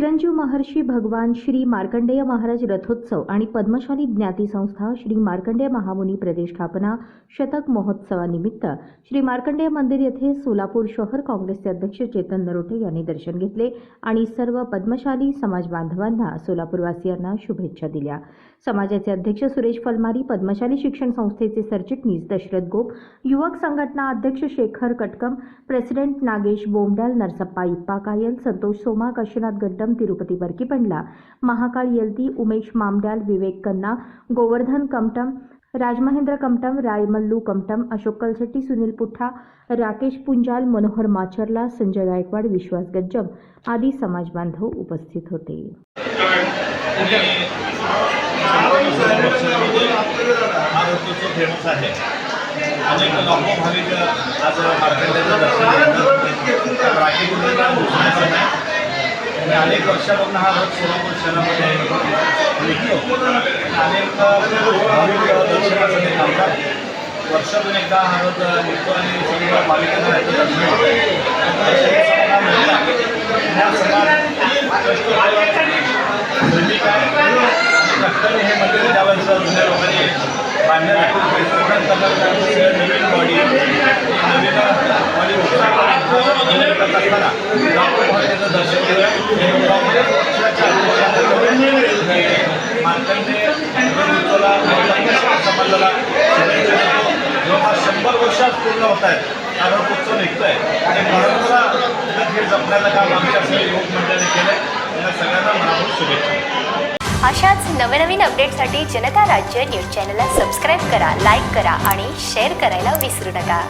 चिरंजीव महर्षी भगवान श्री मार्कंडेय महाराज रथोत्सव आणि पद्मशाली ज्ञाती संस्था श्री मार्कंडेय महामुनी प्रतिष्ठापना शतक महोत्सवानिमित्त श्री मार्कंडेय मंदिर येथे सोलापूर शहर काँग्रेसचे अध्यक्ष चेतन नरोटे यांनी दर्शन घेतले आणि सर्व पद्मशाली समाज बांधवांना सोलापूरवासियांना शुभेच्छा दिल्या. समाजाचे अध्यक्ष सुरेश फलमारी पद्मशाली शिक्षण संस्थेचे सरचिटणीस दशरथ गोप युवक संघटना अध्यक्ष शेखर कटकम प्रेसिडेंट नागेश बोंबडाल नरसप्पा इप्पा कायल संतोष सोमा काशीनाथ गड्डम तिरुपती बरकीपंडला महाकाळ येलती उमेश मामड्याल विवेक कन्ना गोवर्धन कमटम राजमहेंद्र कमटम रायमल्लू कमटम अशोक कलशेट्टी सुनील पुठ्ठा राकेश पुंजाल मनोहर माचरला संजय गायकवाड विश्वास गज्जम आदी समाज बांधव उपस्थित होते. आज आणि अनेक वर्षापासून हा रथ सोलापूर शहरामध्ये निघतो अनेक भाविक दर्शनासाठी थांबतात. वर्षातून एकदा हा रथ निघतो आणि सर्व भाविकांना याचं दर्शन ह्या सणात हे मंदिर ज्यावेळेस जुन्या लोकांनी बांधण्यासाठी आहे त्यानंतर करत असताना लाखो भाविकांचं दर्शन केलं मार्कंडे हिंदुत्वाला समाजाला शुभेच्छा देतो. जवळपास शंभर वर्षात पूर्ण होत आहेत कारण उत्सव निघतो आहे आणि परंपरा हे जपण्याचं काम आमच्या सर्व युवक मंडळाने केलं त्यांना सगळ्यांना मनापूर शुभेच्छा अशाच नवनवीन अपडेटसाठी जनता राज्य न्यूज चॅनलला सबस्क्राईब करा लाईक करा आणि शेअर करायला विसरू नका